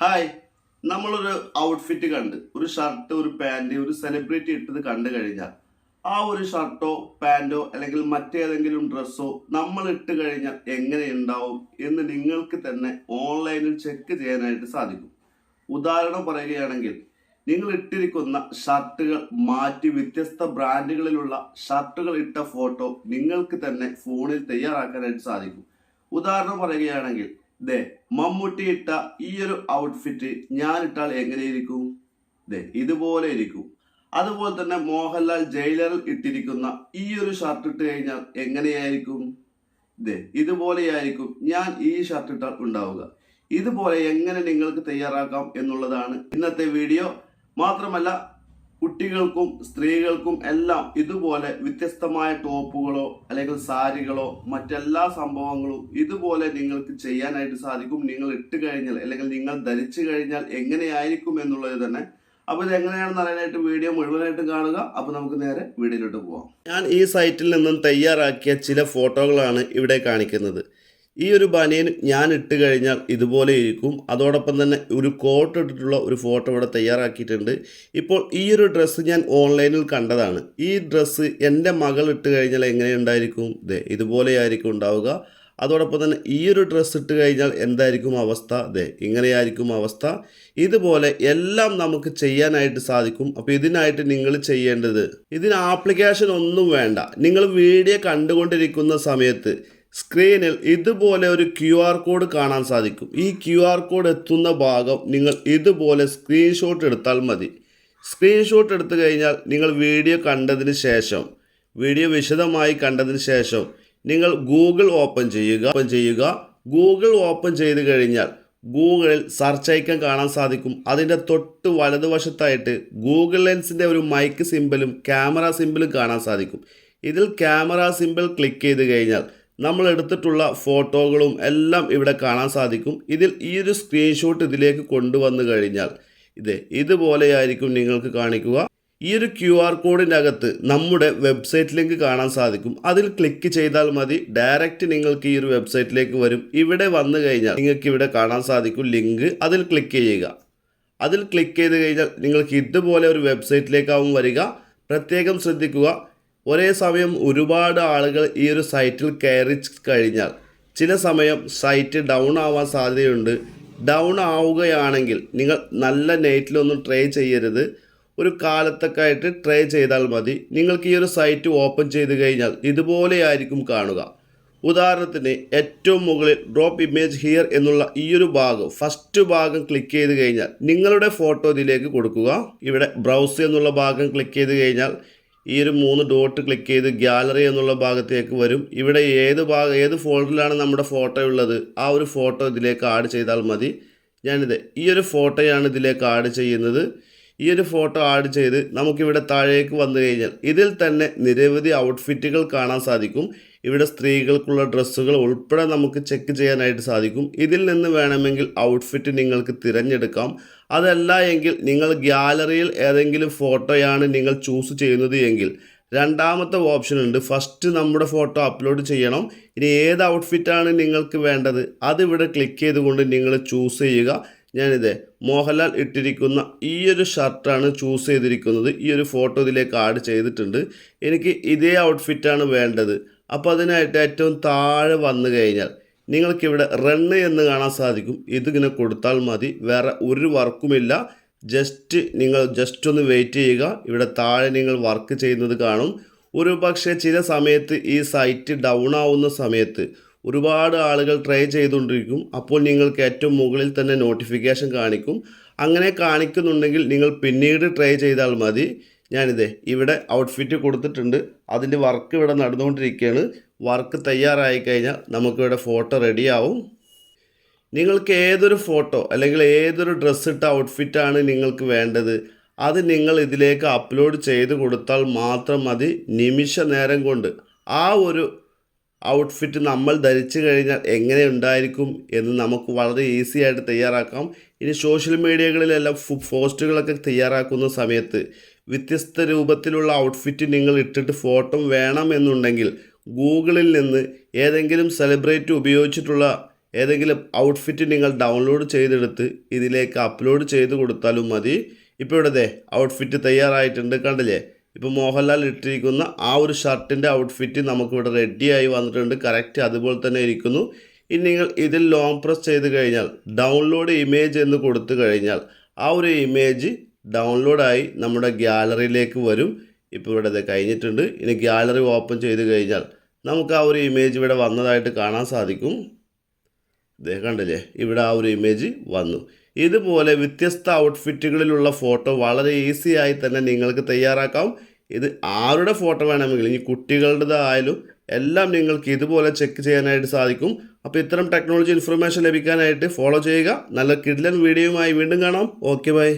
Hi നമ്മളൊരു outfit കണ്ട്. ഒരു ഷർട്ട് ഒരു പാന്റ് ഒരു സെലിബ്രിറ്റി ഇട്ടത് കണ്ടു കഴിഞ്ഞാൽ ആ ഒരു ഷർട്ടോ പാന്റോ അല്ലെങ്കിൽ മറ്റേതെങ്കിലും ഡ്രസ്സോ നമ്മൾ ഇട്ട് കഴിഞ്ഞാൽ എങ്ങനെ ഉണ്ടാവും എന്ന് നിങ്ങൾക്ക് തന്നെ ഓൺലൈനിൽ ചെക്ക് ചെയ്യാനായിട്ട് സാധിക്കും. ഉദാഹരണം പറയുകയാണെങ്കിൽ നിങ്ങൾ ഇട്ടിരിക്കുന്ന ഷർട്ടുകൾ മാറ്റി വ്യത്യസ്ത ബ്രാൻഡുകളിലുള്ള ഷർട്ടുകൾ ഇട്ട ഫോട്ടോ നിങ്ങൾക്ക് തന്നെ ഫോണിൽ തയ്യാറാക്കാനായിട്ട് സാധിക്കും. ഉദാഹരണം പറയുകയാണെങ്കിൽ ദേ മമ്മൂട്ടി ഇട്ട ഈ ഒരു ഔട്ട്ഫിറ്റ് ഞാൻ ഇട്ടാൽ എങ്ങനെയിരിക്കും? ദേ ഇതുപോലെ ഇരിക്കും. അതുപോലെ തന്നെ മോഹൻലാൽ ജയിലറിൽ ഇട്ടിരിക്കുന്ന ഈ ഒരു ഷർട്ട് ഇട്ട് കഴിഞ്ഞാൽ എങ്ങനെയായിരിക്കും? ദേ ഇതുപോലെയായിരിക്കും ഞാൻ ഈ ഷർട്ട് ഇട്ടാൽ ഉണ്ടാവുക. ഇതുപോലെ എങ്ങനെ നിങ്ങൾക്ക് തയ്യാറാക്കാം എന്നുള്ളതാണ് ഇന്നത്തെ വീഡിയോ മാത്രമല്ല കുട്ടികൾക്കും സ്ത്രീകൾക്കും എല്ലാം ഇതുപോലെ വ്യത്യസ്തമായ ടോപ്പുകളോ അല്ലെങ്കിൽ സാരികളോ മറ്റെല്ലാ സംഭവങ്ങളും ഇതുപോലെ നിങ്ങൾക്ക് ചെയ്യാനായിട്ട് സാധിക്കും. നിങ്ങൾ ഇട്ട് കഴിഞ്ഞാൽ അല്ലെങ്കിൽ നിങ്ങൾ ധരിച്ചു കഴിഞ്ഞാൽ എങ്ങനെയായിരിക്കും എന്നുള്ളത് തന്നെ. അപ്പോൾ ഇത് എങ്ങനെയാണെന്ന് അറിയാനായിട്ട് വീഡിയോ മുഴുവനായിട്ട് കാണുക. അപ്പോൾ നമുക്ക് നേരെ വീഡിയോയിലോട്ട് പോവാം. ഞാൻ ഈ സൈറ്റിൽ നിന്നും തയ്യാറാക്കിയ ചില ഫോട്ടോകളാണ് ഇവിടെ കാണിക്കുന്നത്. ഈ ഒരു ബനിയൻ ഞാൻ ഇട്ട് കഴിഞ്ഞാൽ ഇതുപോലെ ഇരിക്കും. അതോടൊപ്പം തന്നെ ഒരു കോട്ട് ഇട്ടിട്ടുള്ള ഒരു ഫോട്ടോ ഇവിടെ തയ്യാറാക്കിയിട്ടുണ്ട്. ഇപ്പോൾ ഈ ഒരു ഡ്രസ്സ് ഞാൻ ഓൺലൈനിൽ കണ്ടതാണ്. ഈ ഡ്രസ്സ് എന്റെ മകൾ ഇട്ട് കഴിഞ്ഞാൽ എങ്ങനെ ഉണ്ടായിരിക്കും? ദേ ഇതുപോലെയായിരിക്കും ഉണ്ടാവുക. അതോടൊപ്പം തന്നെ ഈ ഒരു ഡ്രസ്സ് ഇട്ട് കഴിഞ്ഞാൽ എന്തായിരിക്കും അവസ്ഥ? ദേ ഇങ്ങനെയായിരിക്കും അവസ്ഥ. ഇതുപോലെ എല്ലാം നമുക്ക് ചെയ്യാനായിട്ട് സാധിക്കും. അപ്പോൾ ഇതിനായിട്ട് നിങ്ങൾ ചെയ്യേണ്ടത് ഇതിന് ആപ്ലിക്കേഷൻ ഒന്നും വേണ്ട. നിങ്ങൾ വീഡിയോ കണ്ടുകൊണ്ടിരിക്കുന്ന സമയത്ത് സ്ക്രീനിൽ ഇതുപോലെ ഒരു ക്യു ആർ കോഡ് കാണാൻ സാധിക്കും. ഈ ക്യു ആർ കോഡ് എത്തുന്ന ഭാഗം നിങ്ങൾ ഇതുപോലെ സ്ക്രീൻഷോട്ട് എടുത്താൽ മതി. സ്ക്രീൻഷോട്ട് എടുത്തു കഴിഞ്ഞാൽ നിങ്ങൾ വീഡിയോ കണ്ടതിന് ശേഷം വീഡിയോ വിശദമായി കണ്ടതിന് ശേഷം നിങ്ങൾ ഗൂഗിൾ ഓപ്പൺ ചെയ്യുക ഓപ്പൺ ചെയ്യുക. ഗൂഗിൾ ഓപ്പൺ ചെയ്ത് കഴിഞ്ഞാൽ ഗൂഗിളിൽ സെർച്ച് ഐക്കൺ കാണാൻ സാധിക്കും. അതിന്റെ തൊട്ട് വലതുവശത്തായിട്ട് ഗൂഗിൾ ലെൻസിന്റെ ഒരു മൈക്ക് സിമ്പിളും ക്യാമറ സിമ്പിളും കാണാൻ സാധിക്കും. ഇതിൽ ക്യാമറ സിമ്പിൾ ക്ലിക്ക് ചെയ്ത് കഴിഞ്ഞാൽ നമ്മൾ എടുത്തിട്ടുള്ള ഫോട്ടോകളും എല്ലാം ഇവിടെ കാണാൻ സാധിക്കും. ഇതിൽ ഈ ഒരു സ്ക്രീൻഷോട്ട് ഇതിലേക്ക് കൊണ്ടുവന്നു കഴിഞ്ഞാൽ ഇത് ഇതുപോലെയായിരിക്കും നിങ്ങൾക്ക് കാണിക്കുക. ഈ ഒരു ക്യു ആർ കോഡിന്റെ അകത്ത് നമ്മുടെ വെബ്സൈറ്റ് ലിങ്ക് കാണാൻ സാധിക്കും. അതിൽ ക്ലിക്ക് ചെയ്താൽ മതി. ഡയറക്റ്റ് നിങ്ങൾക്ക് ഈ ഒരു വെബ്സൈറ്റിലേക്ക് വരും. ഇവിടെ വന്നു കഴിഞ്ഞാൽ നിങ്ങൾക്ക് ഇവിടെ കാണാൻ സാധിക്കും ലിങ്ക് അതിൽ ക്ലിക്ക് ചെയ്യുക. അതിൽ ക്ലിക്ക് ചെയ്ത് കഴിഞ്ഞാൽ നിങ്ങൾക്ക് ഇതുപോലെ ഒരു വെബ്സൈറ്റിലേക്കാവും വരിക. പ്രത്യേകം ശ്രദ്ധിക്കുക. ഒരേ സമയം ഒരുപാട് ആളുകൾ ഈ ഒരു സൈറ്റിൽ കയറി കഴിഞ്ഞാൽ ചില സമയം സൈറ്റ് ഡൗൺ ആവാൻ സാധ്യതയുണ്ട്. ഡൗൺ ആവുകയാണെങ്കിൽ നിങ്ങൾ നല്ല നെറ്റിലൊന്നും ട്രൈ ചെയ്യരുത്. ഒരു കാലത്തൊക്കെ ആയിട്ട് ട്രൈ ചെയ്താൽ മതി. നിങ്ങൾക്ക് ഈ ഒരു സൈറ്റ് ഓപ്പൺ ചെയ്ത് കഴിഞ്ഞാൽ ഇതുപോലെയായിരിക്കും കാണുക. ഉദാഹരണത്തിന് ഏറ്റവും മുകളിൽ ഡ്രോപ്പ് ഇമേജ് ഹിയർ എന്നുള്ള ഈ ഒരു ഭാഗം ഫസ്റ്റ് ഭാഗം ക്ലിക്ക് ചെയ്ത് കഴിഞ്ഞാൽ നിങ്ങളുടെ ഫോട്ടോ ഇതിലേക്ക് കൊടുക്കുക. ഇവിടെ ബ്രൗസ് എന്നുള്ള ഭാഗം ക്ലിക്ക് ചെയ്ത് കഴിഞ്ഞാൽ ഈ ഒരു മൂന്ന് ഡോട്ട് ക്ലിക്ക് ചെയ്ത് ഗ്യാലറി എന്നുള്ള ഭാഗത്തേക്ക് വരും. ഇവിടെ ഏത് ഭാഗം ഏത് ഫോൾഡറിലാണ് നമ്മുടെ ഫോട്ടോ ഉള്ളത്? ആ ഒരു ഫോട്ടോ ഇതിലേക്ക് ആഡ് ചെയ്താൽ മതി. ഞാനിത് ഈ ഒരു ഫോട്ടോയാണ് ഇതിലേക്ക് ആഡ് ചെയ്യുന്നത്. ഈ ഒരു ഫോട്ടോ ആഡ് ചെയ്ത് നമുക്കിവിടെ താഴേക്ക് വന്നു കഴിഞ്ഞാൽ ഇതിൽ തന്നെ നിരവധി ഔട്ട്ഫിറ്റുകൾ കാണാൻ സാധിക്കും. ഇവിടെ സ്ത്രീകൾക്കുള്ള ഡ്രസ്സുകൾ ഉൾപ്പെടെ നമുക്ക് ചെക്ക് ചെയ്യാനായിട്ട് സാധിക്കും. ഇതിൽ നിന്ന് വേണമെങ്കിൽ ഔട്ട്ഫിറ്റ് നിങ്ങൾക്ക് തിരഞ്ഞെടുക്കാം. അതല്ല എങ്കിൽ നിങ്ങൾ ഗ്യാലറിയിൽ ഏതെങ്കിലും ഫോട്ടോയാണ് നിങ്ങൾ ചൂസ് ചെയ്യുന്നത് എങ്കിൽ രണ്ടാമത്തെ ഓപ്ഷൻ ഉണ്ട്. ഫസ്റ്റ് നമ്മുടെ ഫോട്ടോ അപ്ലോഡ് ചെയ്യണം. ഇനി ഏത് ഔട്ട്ഫിറ്റാണ് നിങ്ങൾക്ക് വേണ്ടത് അതിവിടെ ക്ലിക്ക് ചെയ്തുകൊണ്ട് നിങ്ങൾ ചൂസ് ചെയ്യുക. ഞാനിത് മോഹൻലാൽ ഇട്ടിരിക്കുന്ന ഈ ഒരു ഷർട്ടാണ് ചൂസ് ചെയ്തിരിക്കുന്നത്. ഈ ഒരു ഫോട്ടോ ഇതിലേക്ക് ആഡ് ചെയ്തിട്ടുണ്ട്. എനിക്ക് ഇതേ ഔട്ട്ഫിറ്റാണ് വേണ്ടത്. അപ്പോൾ അതിനായിട്ട് ഏറ്റവും താഴെ വന്നു കഴിഞ്ഞാൽ നിങ്ങൾക്കിവിടെ റണ്ണ് എന്ന് കാണാൻ സാധിക്കും. ഇതിങ്ങനെ കൊടുത്താൽ മതി. വേറെ ഒരു വർക്കുമില്ല. ജസ്റ്റ് നിങ്ങൾ ജസ്റ്റ് ഒന്ന് വെയിറ്റ് ചെയ്യുക. ഇവിടെ താഴെ നിങ്ങൾ വർക്ക് ചെയ്യുന്നത് കാണും. ഒരു പക്ഷേ ചില സമയത്ത് ഈ സൈറ്റ് ഡൗൺ ആവുന്ന സമയത്ത് ഒരുപാട് ആളുകൾ ട്രൈ ചെയ്തുകൊണ്ടിരിക്കും. അപ്പോൾ നിങ്ങൾക്ക് ഏറ്റവും മുകളിൽ തന്നെ നോട്ടിഫിക്കേഷൻ കാണിക്കും. അങ്ങനെ കാണിക്കുന്നുണ്ടെങ്കിൽ നിങ്ങൾ പിന്നീട് ട്രൈ ചെയ്താൽ മതി. ഞാനിത് ഇവിടെ ഔട്ട്ഫിറ്റ് കൊടുത്തിട്ടുണ്ട്. അതിന്റെ വർക്ക് ഇവിടെ നടന്നുകൊണ്ടിരിക്കുകയാണ്. വർക്ക് തയ്യാറായി കഴിഞ്ഞാൽ നമുക്കിവിടെ ഫോട്ടോ റെഡിയാവും നിങ്ങൾക്ക് ഏതൊരു ഫോട്ടോ അല്ലെങ്കിൽ ഏതൊരു ഡ്രസ്സ് ഇട്ട ഔട്ട്ഫിറ്റാണ് നിങ്ങൾക്ക് വേണ്ടത്? അത് നിങ്ങൾ ഇതിലേക്ക് അപ്ലോഡ് ചെയ്ത് കൊടുത്താൽ മാത്രം മതി. നിമിഷ നേരം കൊണ്ട് ആ ഒരു ഔട്ട്ഫിറ്റ് നമ്മൾ ധരിച്ചു കഴിഞ്ഞാൽ എങ്ങനെ ഉണ്ടായിരിക്കും എന്ന് നമുക്ക് വളരെ ഈസി ആയിട്ട് തയ്യാറാക്കാം. ഇനി സോഷ്യൽ മീഡിയകളിലെല്ലാം പോസ്റ്റുകളൊക്കെ തയ്യാറാക്കുന്ന സമയത്ത് വ്യത്യസ്ത രൂപത്തിലുള്ള ഔട്ട്ഫിറ്റ് നിങ്ങൾ ഇട്ടിട്ട് ഫോട്ടോ വേണമെന്നുണ്ടെങ്കിൽ ഗൂഗിളിൽ നിന്ന് ഏതെങ്കിലും സെലിബ്രേറ്റ് ഉപയോഗിച്ചിട്ടുള്ള ഏതെങ്കിലും ഔട്ട്ഫിറ്റ് നിങ്ങൾ ഡൗൺലോഡ് ചെയ്തെടുത്ത് ഇതിലേക്ക് അപ്ലോഡ് ചെയ്ത് കൊടുത്താലും മതി. ഇപ്പോൾ ഇവിടെ ദേ ഔട്ട്ഫിറ്റ് തയ്യാറായിട്ടുണ്ട് കണ്ടില്ലേ? ഇപ്പോൾ മോഹൻലാൽ ഇട്ടിരിക്കുന്ന ആ ഒരു ഷർട്ടിന്റെ ഔട്ട്ഫിറ്റ് നമുക്കിവിടെ റെഡിയായി വന്നിട്ടുണ്ട്. കറക്റ്റ് അതുപോലെ തന്നെ ഇരിക്കുന്നു. ഇനി നിങ്ങൾ ഇതിൽ ലോങ് പ്രസ് ചെയ്ത് കഴിഞ്ഞാൽ ഡൗൺലോഡ് ഇമേജ് എന്ന് കൊടുത്തു കഴിഞ്ഞാൽ ആ ഒരു ഇമേജ് ഡൗൺലോഡായി നമ്മുടെ ഗ്യാലറിയിലേക്ക് വരും. ഇപ്പോൾ ഇവിടെ ഇത് കഴിഞ്ഞിട്ടുണ്ട്. ഇനി ഗ്യാലറി ഓപ്പൺ ചെയ്ത് കഴിഞ്ഞാൽ നമുക്ക് ആ ഒരു ഇമേജ് ഇവിടെ വന്നതായിട്ട് കാണാൻ സാധിക്കും. ദേ കണ്ടില്ലേ? ഇവിടെ ആ ഒരു ഇമേജ് വന്നു. ഇതുപോലെ വ്യത്യസ്ത ഔട്ട്ഫിറ്റുകളിലുള്ള ഫോട്ടോ വളരെ ഈസി ആയി തന്നെ നിങ്ങൾക്ക് തയ്യാറാക്കാം. ഇത് ആരുടെ ഫോട്ടോ വേണമെങ്കിലും ഇനി കുട്ടികളുടേതായാലും എല്ലാം നിങ്ങൾക്ക് ഇതുപോലെ ചെക്ക് ചെയ്യാനായിട്ട് സാധിക്കും. അപ്പോൾ ഇത്തരം ടെക്നോളജി ഇൻഫർമേഷൻ ലഭിക്കാനായിട്ട് ഫോളോ ചെയ്യുക. നല്ല കിഡിലൻ വീഡിയോയുമായി വീണ്ടും കാണാം. Okay bye